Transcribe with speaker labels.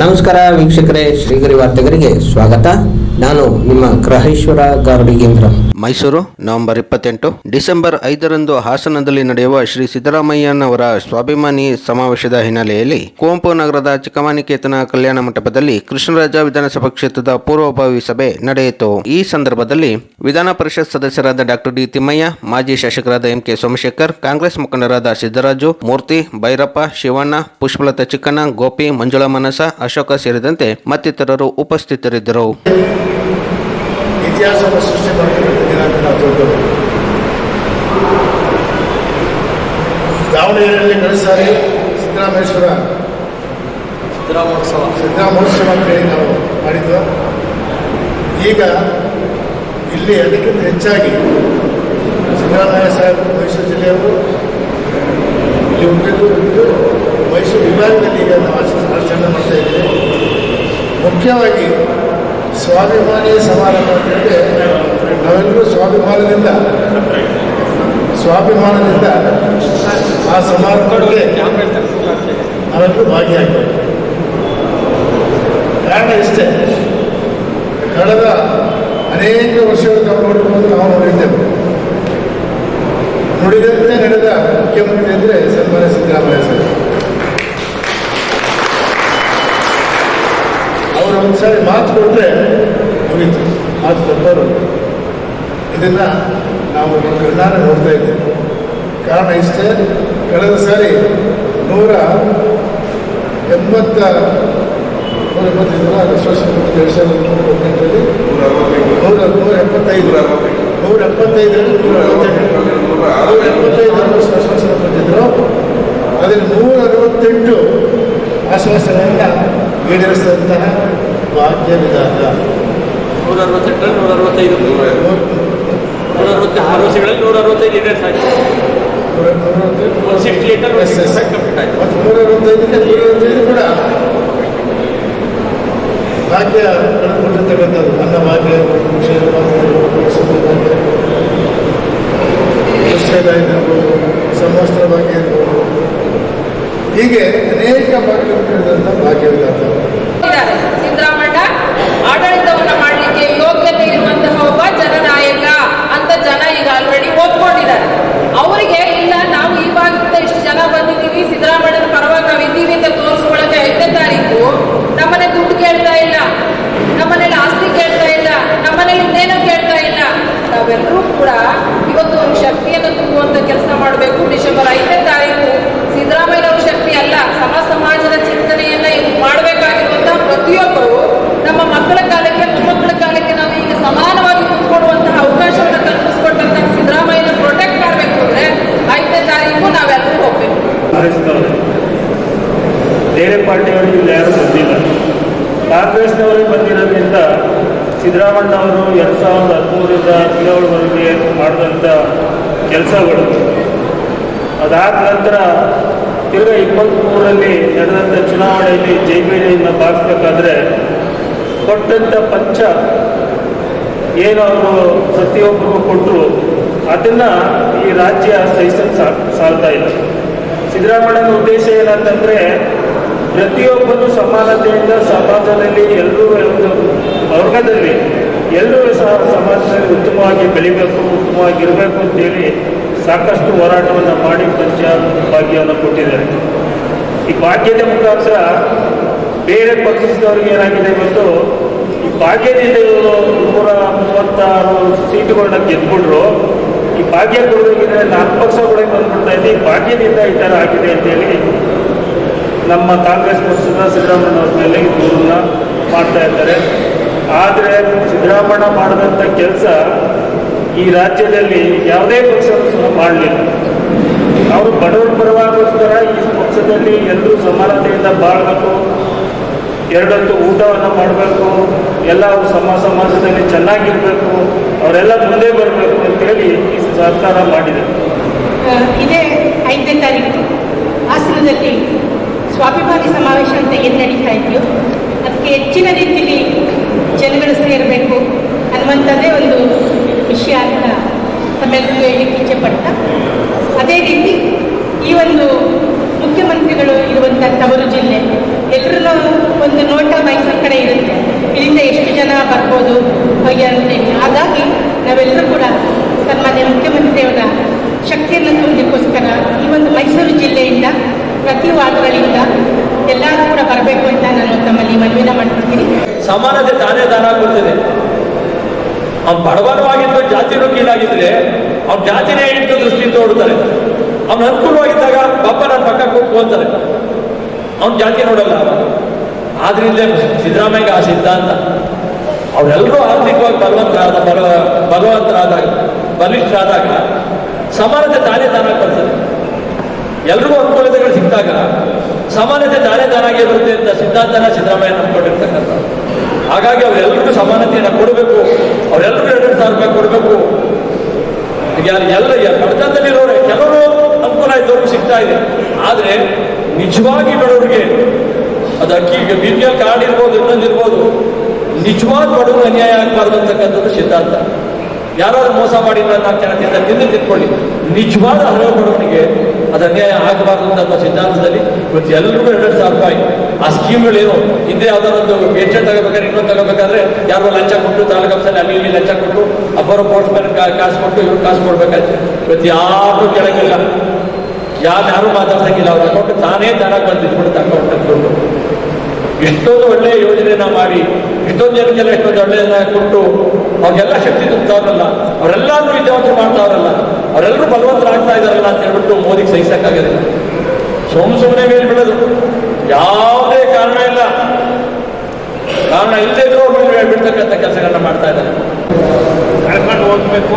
Speaker 1: ನಮಸ್ಕಾರ ವೀಕ್ಷಕರೇ, ಶ್ರೀಗರಿ ವಾರ್ತೆಗರಿಗೆ ಸ್ವಾಗತ. ನಾನು ನಿಮ್ಮ ಗ್ರಹೇಶ್ವರ ಗಾರ್ಡಿಗೇಂದ್ರ
Speaker 2: ಮೈಸೂರು, ನವೆಂಬರ್ ಇಪ್ಪತ್ತೆಂಟು. ಡಿಸೆಂಬರ್ ಐದರಂದು ಹಾಸನದಲ್ಲಿ ನಡೆಯುವ ಶ್ರೀ ಸಿದ್ದರಾಮಯ್ಯನವರ ಸ್ವಾಭಿಮಾನಿ ಸಮಾವೇಶದ ಹಿನ್ನೆಲೆಯಲ್ಲಿ ಕುವೆಂಪು ನಗರದ ಚಿಕ್ಕಮಾನಿಕೇತನ ಕಲ್ಯಾಣ ಮಂಟಪದಲ್ಲಿ ಕೃಷ್ಣರಾಜ ವಿಧಾನಸಭಾ ಕ್ಷೇತ್ರದ ಪೂರ್ವಭಾವಿ ಸಭೆ ನಡೆಯಿತು. ಈ ಸಂದರ್ಭದಲ್ಲಿ ವಿಧಾನ ಪರಿಷತ್ ಸದಸ್ಯರಾದ ಡಾಕ್ಟರ್ ಡಿ ತಿಮ್ಮಯ್ಯ, ಮಾಜಿ ಶಾಸಕರಾದ ಎಂ ಕೆ ಸೋಮಶೇಖರ್, ಕಾಂಗ್ರೆಸ್ ಮುಖಂಡರಾದ ಸಿದ್ದರಾಜು, ಮೂರ್ತಿ, ಭೈರಪ್ಪ, ಶಿವಣ್ಣ, ಪುಷ್ಪಲತಾ ಚಿಕ್ಕಣ್ಣ, ಗೋಪಿ, ಮಂಜುಳಾ ಮನಸ ಅಶೋಕ ಸೇರಿದಂತೆ ಮತ್ತಿತರರು ಉಪಸ್ಥಿತರಿದ್ದರು.
Speaker 3: ಇತಿಹಾಸವನ್ನು ಸೃಷ್ಟಿ ದಾವಣಗೆರೆಯಲ್ಲಿ ಕಳೆದ ಸಾರಿ ಸಿದ್ದರಾಮೇಶ್ವರ ಸಿದ್ದರಾಮೋತ್ಸವ. ಸಿದ್ದರಾಮೋತ್ಸವ ಅಂತ ಹೇಳಿ ನಾವು ಮಾಡಿದ್ದು. ಈಗ ಇಲ್ಲಿ ಅದಕ್ಕಿಂತ ಹೆಚ್ಚಾಗಿ ಸಿದ್ದರಾಮಯ್ಯ ಸಾಹೇಬರು ಮೈಸೂರು ಜಿಲ್ಲೆಯವರು ಇಲ್ಲಿ ಹುಟ್ಟಿದ್ದು ಮೈಸೂರು ವಿಭಾಗದಲ್ಲಿ ಈಗ ನಾವು ಆಚರಣೆ ಮಾಡ್ತಾ ಇದ್ದೀವಿ. ಮುಖ್ಯವಾಗಿ ಸ್ವಾಭಿಮಾನಿ ಸಮಾರಂಭ ಅಂತೇಳಿ ನಾವೆಲ್ಲರೂ ಸ್ವಾಭಿಮಾನದಿಂದ ಸ್ವಾಭಿಮಾನದಿಂದ ಆ ಸಮಾರಂಭಕ್ಕೆ ನಾವೆಲ್ಲರೂ ಭಾಗಿಯಾಗಬೇಕು. ಕಾರಣ ಇಷ್ಟೇ? ಕಳೆದ ಅನೇಕ ವರ್ಷಗಳ ನಾವು ನಾವು ನೋಡಿದ್ದೇವೆ. ನುಡಿದಂತೆ ನಡೆದ ಮುಖ್ಯಮಂತ್ರಿ ಅಂದರೆ ಒಂದ್ಸಾರಿ ಮಾತು ಕೊಟ್ಟರೆ ಮುಗೀತು. ಮಾತು ಕೊಟ್ಟವರು. ಇದನ್ನ ನಾವು ಕಣ್ಣಾರ ನೋಡ್ತಾ ಇದ್ದೇವೆ. ಕಾರಣ ಇಷ್ಟೇ ಕಳೆದ ಸಾರಿ ನೂರ ಎಂಬತ್ತ ನೂರ ಎಂಬತ್ತೈದು ಹದಿನೆಂಟರಲ್ಲಿ ನೂರ ನೂರ ಎಪ್ಪತ್ತೈದು ನೂರ ಎಪ್ಪತ್ತೈದರಲ್ಲಿ ನೂರ ಅರವತ್ತೆಂಟು ನೂರ ಎಪ್ಪತ್ತೈದರಲ್ಲಿ ಆಶ್ವಾಸನೆ ಕೊಟ್ಟಿದ್ರು ಅದರಲ್ಲಿ ನೂರ ಅರವತ್ತೆಂಟು ಆಶ್ವಾಸನೆಯನ್ನು ಈಡೇರಿಸಿದಂತಹ ವಿಧಾನ
Speaker 4: ನೂರ ಅರವತ್ತೆಂಟರಲ್ಲಿ ನೂರ ಅರವತ್ತೈದು ನೂರ ಅರವತ್ತು ವರ್ಷಗಳಲ್ಲಿ ನೂರ ಅರವತ್ತೈದು ಇದೆ ಸಾಕು one sixty eight one sixty five complete ಆಯ್ತು.
Speaker 3: ಮತ್ತು ನೂರ ಅರವತ್ತೈದಕ್ಕೆ ನೂರ ಅರವತ್ತೈದು ಕೂಡ ಭಾಗ್ಯ ಕಳೆದುಕೊಂಡಿರ್ತಕ್ಕಂಥದ್ದು. ಅನ್ನ ಭಾಗ್ಯ ಕ್ಷೀರ ಭಾಗ್ಯ ಇರ್ಬೋದು ಸಮವಸ್ತ್ರ ಭಾಗ್ಯ ಇರ್ಬೋದು. ಹೀಗೆ ಅನೇಕ ಭಾಗ್ಯ ವಿಧಾನ
Speaker 5: ಇದ್ದಾರೆ. ಸಿದ್ದರಾಮಣ್ಣ ಆಡಳಿತವನ್ನ ಮಾಡಲಿಕ್ಕೆ ಯೋಗ್ಯತೆ ಇರುವಂತಹ ಒಬ್ಬ ಜನನಾಯಕ ಅಂತ ಜನ ಈಗ ಒಪ್ಕೊಂಡಿದ್ದಾರೆ ಅವರಿಗೆ ಇಲ್ಲ ನಾವು ಈ ಇಷ್ಟು ಜನ ಬಂದಿದ್ದೀವಿ, ಸಿದ್ದರಾಮಯ್ಯನ ಪರವಾಗಿ ನಾವು ಇದ್ದೀವಿ ಅಂತ ತೋರಿಸ್ಕೊಳ್ಳೋಕೆ ಐದನೇ ತಾರೀಕು ನಮ್ಮನೆ ದುಡ್ಡು ಕೇಳ್ತಾ ಇಲ್ಲ, ನಮ್ಮನೇಲಿ ಆಸ್ತಿ ಕೇಳ್ತಾ ಇಲ್ಲ, ನಮ್ಮನೇಲಿ ಇನ್ನೇನೋ ಕೇಳ್ತಾ ಇಲ್ಲ. ನಾವೆಲ್ಲರೂ ಕೂಡ ಇವತ್ತು ಶಕ್ತಿಯನ್ನು ತುಂಬುವಂತ ಕೆಲಸ ಮಾಡಬೇಕು. ಡಿಸೆಂಬರ್ ಐದನೇ ತಾರೀಕು ಸಿದ್ದರಾಮಯ್ಯನವ್ರ ಶಕ್ತಿ ಅಲ್ಲ ಸಮ ಸಮಾಜದ ಚಿಂತನೆಯನ್ನ ಇವ್ರು ಮಾಡಬೇಕಾಗಿರುವಂತಹ ಪ್ರತಿಯೊಬ್ಬರು ನಮ್ಮ ಮಕ್ಕಳ ಕಾಲಕ್ಕೆ ಮೊಮ್ಮಕ್ಕಳ ಕಾಲಕ್ಕೆ ನಾವು ಈಗ ಸಮಾನವಾಗಿ ಕುತ್ಕೊಡುವಂತಹ ಅವಕಾಶವನ್ನು ಕಲ್ಪಿಸಿಕೊಟ್ಟಂತಹ ಸಿದ್ದರಾಮಯ್ಯನ ಪ್ರೊಟೆಕ್ಟ್ ಮಾಡಬೇಕು ಅಂದ್ರೆ ಐದನೇ ತಾರೀಕು ನಾವೆಲ್ಲರೂ ಹೋಗ್ಬೇಕು
Speaker 6: ಕಾಂಗ್ರೆಸ್ನವರು ಪಾರ್ಟಿಯವರಿಗೆ ಇಲ್ಲಿ ಯಾರು ಬಂದಿಲ್ಲ. ಕಾಂಗ್ರೆಸ್ನವರಿಗೆ ಬಂದಿರೋದ್ರಿಂದ ಸಿದ್ದರಾಮಣ್ಣ ಅವರು ಎರಡು ಸಾವಿರದ ಹದಿಮೂರರಿಂದ ಹದಿನೇಳವರೆಗೆ ಮಾಡಿದಂಥ ಕೆಲಸಗಳು. ಅದಾದ ನಂತರ ತಿರುಗಾ ಇಪ್ಪತ್ತ್ಮೂರರಲ್ಲಿ ನಡೆದಂಥ ಚುನಾವಣೆಯಲ್ಲಿ ಜೈಬೇರಿಯನ್ನು ಭಾಗಿಸಬೇಕಾದ್ರೆ ಕೊಟ್ಟಂಥ ಪಂಚ ಏನು ಅವರು ಪ್ರತಿಯೊಬ್ಬರಿಗೂ ಕೊಟ್ಟರು ಅದನ್ನು ಈ ರಾಜ್ಯ ಸಹಿಸಲು ಸಾಲ್ತಾ ಇಲ್ಲ. ಸಿದ್ದರಾಮಯ್ಯನ ಉದ್ದೇಶ ಏನಂತಂದ್ರೆ ಪ್ರತಿಯೊಬ್ಬರು ಸಮಾನತೆಯಿಂದ ಸಮಾಜದಲ್ಲಿ ಎಲ್ಲರೂ ಒಂದು ವರ್ಗದಲ್ಲಿ ಎಲ್ಲರೂ ಸಹ ಸಮಾಜದಲ್ಲಿ ಉತ್ತಮವಾಗಿ ಬೆಳಿಬೇಕು ಉತ್ತಮವಾಗಿ ಇರಬೇಕು ಅಂತೇಳಿ ಸಾಕಷ್ಟು ಹೋರಾಟವನ್ನು ಮಾಡಿ ಪಂಚ ಭಾಗ್ಯವನ್ನು ಕೊಟ್ಟಿದ್ದಾರೆ. ಈ ಭಾಗ್ಯದ ಮುಖಾಂತರ ಬೇರೆ ಪಕ್ಷದವ್ರಿಗೆ ಏನಾಗಿದೆ ಇವತ್ತು ಈ ಭಾಗ್ಯದಿಂದ ಇವರು ನೂರ ಮೂವತ್ತಾರು ಸೀಟುಗಳನ್ನ ಗೆದ್ಬಿಟ್ರು. ಈ ಭಾಗ್ಯ ಕೊಡಬೇಕಿದ್ರೆ ನಾಲ್ಕು ಪಕ್ಷಗಳಿಗೆ ಬಂದ್ಬಿಡ್ತಾ ಇದೆ. ಈ ಭಾಗ್ಯದಿಂದ ಈ ಥರ ಆಗಿದೆ ಅಂತೇಳಿ ನಮ್ಮ ಕಾಂಗ್ರೆಸ್ ಪಕ್ಷದ ಸಿದ್ದರಾಮಯ್ಯ ಮೇಲೆ ದೂರನ್ನ ಮಾಡ್ತಾ ಇದ್ದಾರೆ. ಆದರೆ ಸಿದ್ದರಾಮಣ್ಣ ಮಾಡಿದಂಥ ಕೆಲಸ ಈ ರಾಜ್ಯದಲ್ಲಿ ಯಾವುದೇ ಪಕ್ಷವನ್ನು ಸಹ ಮಾಡಲಿಲ್ಲ. ಅವರು ಬಡವರ ಪರವಾಗೋಸ್ಕರ ಈ ಪಕ್ಷದಲ್ಲಿ ಎಲ್ಲರೂ ಸಮಾನತೆಯಿಂದ ಬಾಳಬೇಕು ಎರಡೊತ್ತು ಊಟವನ್ನು ಮಾಡಬೇಕು ಎಲ್ಲ ಸಮ ಸಮಾಜದಲ್ಲಿ ಚೆನ್ನಾಗಿರಬೇಕು, ಅವರೆಲ್ಲ ಮುಂದೆ ಬರಬೇಕು ಅಂತೇಳಿ ಈ ಸರ್ಕಾರ ಮಾಡಿದೆ.
Speaker 7: ಇದೇ ಐದನೇ ತಾರೀಕು. ಹಾಸನದಲ್ಲಿ ಸ್ವಾಭಿಮಾನಿ ಸಮಾವೇಶ ಅಂತ ಏನು ನಡೀತಾ ಇದೆಯೋ ಅದಕ್ಕೆ ಹೆಚ್ಚಿನ ರೀತಿಯಲ್ಲಿ ಜನಗಳು ಸೇರಬೇಕು ಅನ್ನುವಂಥದ್ದೇ ಒಂದು ವಿಷಯ ಅಂತ ತಮ್ಮೆಲ್ಲರಿಗೂ ಹೇಳಲಿಕ್ಕೆ ಇಚ್ಛೆಪಡ್ತಾ ಅದೇ ರೀತಿ ಈ ಒಂದು ಮುಖ್ಯಮಂತ್ರಿಗಳು ಇರುವಂಥ ತವರು ಜಿಲ್ಲೆ ಎಲ್ಲರೂ ಒಂದು ನೋಟ ಮೈಸೂರು ಕಡೆ ಇರುತ್ತೆ. ಇಲ್ಲಿಂದ ಎಷ್ಟು ಜನ ಬರ್ಬೋದು, ಹಾಗೆ ಅಂತೇಳಿ ಹಾಗಾಗಿ ನಾವೆಲ್ಲರೂ ಕೂಡ ಸನ್ಮಾನ್ಯ ಮುಖ್ಯಮಂತ್ರಿಯವರ ಶಕ್ತಿಯನ್ನು ತುಂಬಲಿಕ್ಕೋಸ್ಕರ ಈ ಒಂದು ಮೈಸೂರು ಜಿಲ್ಲೆಯಿಂದ ಪ್ರತಿ ವಾರ್ಡ್ಗಳಿಂದ ಎಲ್ಲರೂ ಕೂಡ ಬರಬೇಕು ಅಂತ ನಾನು ತಮ್ಮಲ್ಲಿ ಮನವಿನ ಮಾಡ್ಕೊಳ್ತೀನಿ.
Speaker 4: ಸಮಾನತೆ ತಾನೇ ದಾನ ಬರ್ತದೆ ಅವ್ನು ಬಡವನೂ ಆಗಿದ್ದು ಜಾತಿನೂ ಕೀಳಾಗಿದ್ರೆ ಅವ್ನ ಜಾತಿನೇ ಇಟ್ಟು ದೃಷ್ಟಿ ನೋಡ್ತಾರೆ. ಅವ್ನ ಅನುಕೂಲವಾಗಿದ್ದಾಗ ಪಾಪ ನನ್ನ ಪಕ್ಕ ಕೊಟ್ಟು ಅಂತಾರೆ ಅವ್ನ ಜಾತಿ ನೋಡಲ್ಲ. ಆದ್ರಿಂದ ಸಿದ್ದರಾಮಯ್ಯ ಆ ಸಿದ್ಧಾಂತ. ಅವರೆಲ್ಲರೂ ಆರ್ಥಿಕವಾಗಿ ಬಲವಂತರಾದ ಬಲ ಬಲವಂತರಾದಾಗ, ಬಲಿಷ್ಠರಾದಾಗ ಸಮಾನತೆ ತಾನೇ ತಾನಾಗಿ ಬರ್ತದೆ ಎಲ್ರಿಗೂ ಅನುಕೂಲತೆಗಳು ಸಿಕ್ಕಾಗ ಸಮಾನತೆ ತಾನಾಗಿ ಬರುತ್ತೆ ಅಂತ ಸಿದ್ಧಾಂತನ ಸಿದ್ದರಾಮಯ್ಯ ನಂಬ್ಕೊಂಡಿರ್ತಕ್ಕಂಥ. ಹಾಗಾಗಿ ಅವರೆಲ್ಲರಿಗೂ ಸಮಾನತೆಯನ್ನು ಕೊಡಬೇಕು ಅವರೆಲ್ಲರಿಗೂ ಎರಡು ಸಾವಿರ ರೂಪಾಯಿ ಕೊಡಬೇಕು. ಯಾರು ಎಲ್ಲ ಬಡತನದಲ್ಲಿರೋರೆ ಕೆಲವರು ಅನುಕೂಲ ಇದ್ದವ್ರಿಗೆ ಸಿಗ್ತಾ ಇದೆ. ಆದರೆ ನಿಜವಾಗಿ ಬಡವರಿಗೆ ಅದು ಅಕ್ಕಿ ಬಿ ಪಿ ಎಲ್ ಕಾರ್ಡ್ ಇರ್ಬೋದು ಇನ್ನೊಂದು ಇರ್ಬೋದು ನಿಜವಾದ ಬಡವರು ಅನ್ಯಾಯ ಆಗಬಾರ್ದು ಅಂತಕ್ಕಂಥದ್ದು ಸಿದ್ಧಾಂತ. ಯಾರಾದ್ರೂ ಮೋಸ ಮಾಡಿ ಕೆಳತಿಯಿಂದ ಕೆಳತಿಂದ ತಿಂದು ತಿಳ್ಕೊಳ್ಳಿ ನಿಜವಾದ ಹಲವು ಬಡವನಿಗೆ ಅದು ಅನ್ಯಾಯ ಆಗಬಾರ್ದು ಅಂತ ಸಿದ್ಧಾಂತದಲ್ಲಿ ಇವತ್ತು ಎಲ್ಲರಿಗೂ ಎರಡು ಸಾವಿರ ರೂಪಾಯಿ. ಆ ಸ್ಕೀಮ್ಗಳೇನು ಹಿಂದೆ ಯಾವ್ದಾರೊಂದು ಪೆನ್ಷನ್ ತಗೋಬೇಕಾದ್ರೆ ಇನ್ನೊಂದು ತಗೋಬೇಕಾದ್ರೆ ಯಾರೋ ಲಂಚ ಕೊಟ್ಟು, ತಾಲೂಕು ಆಫೀಸಲ್ಲಿ ಅಲ್ಲಿ ಇಲ್ಲಿ ಲಂಚ ಕೊಟ್ಟು, ಅಬ್ಬರ ಪೋಸ್ಟ್ ಮೇಲೆ ಕಾಸು ಕೊಟ್ಟು ಇವ್ರು ಕಾಸು ಕೊಡ್ಬೇಕಾಯ್ತು. ಇವತ್ತು ಯಾರು ಕೆಳಗಿಲ್ಲ. ಯಾರು ಮಾತಾಡ್ಸಂಗಿಲ್ಲ. ಅವ್ರ ಅಕೌಂಟ್ ತಾನೇ ತಾನಾಗಿ ಬಂದಿಟ್ಬಿಡುತ್ತೆ ಅಕೌಂಟ್ ಅಂದ್ಕೊಂಡು ಎಷ್ಟೊಂದು ಒಳ್ಳೆಯ ಯೋಜನೆನ ಮಾಡಿ ಎಷ್ಟೊಂದು ಜನಕ್ಕೆಲ್ಲ ಜೊತೆ ಒಳ್ಳೆಯದನ್ನ ಕೊಟ್ಟು ಅವ್ರಿಗೆಲ್ಲ ಶಕ್ತಿ ತುಂಬುತ್ತವ್ರಲ್ಲ ಅವರೆಲ್ಲರೂ ವಿದ್ಯಾವಂತರು ಮಾಡ್ತಾವ್ರಲ್ಲ ಅವರೆಲ್ಲರೂ ಬಲವಂತರಾಗ್ತಾ ಇದಾರಲ್ಲ ಅಂತ ಹೇಳ್ಬಿಟ್ಟು ಮೋದಿಗೆ ಸಹಿಸಕ್ಕಾಗೋದಿಲ್ಲ ಸುಮ್ ಸುಮ್ಮನೆ ಮೇಲೆ ಬಿಡೋದು ಯಾವುದೇ ಕಾರಣ ಇಲ್ಲ. ಕಾರಣ ಇಲ್ಲದೇ ಇದ್ರೂ ಮೇಲೆ ಬಿಡ್ತಕ್ಕಂಥ ಕೆಲಸಗಳನ್ನ ಮಾಡ್ತಾ ಇದ್ದಾರೆ.
Speaker 6: ಕರ್ಕೊಂಡು ಹೋಗ್ಬೇಕು.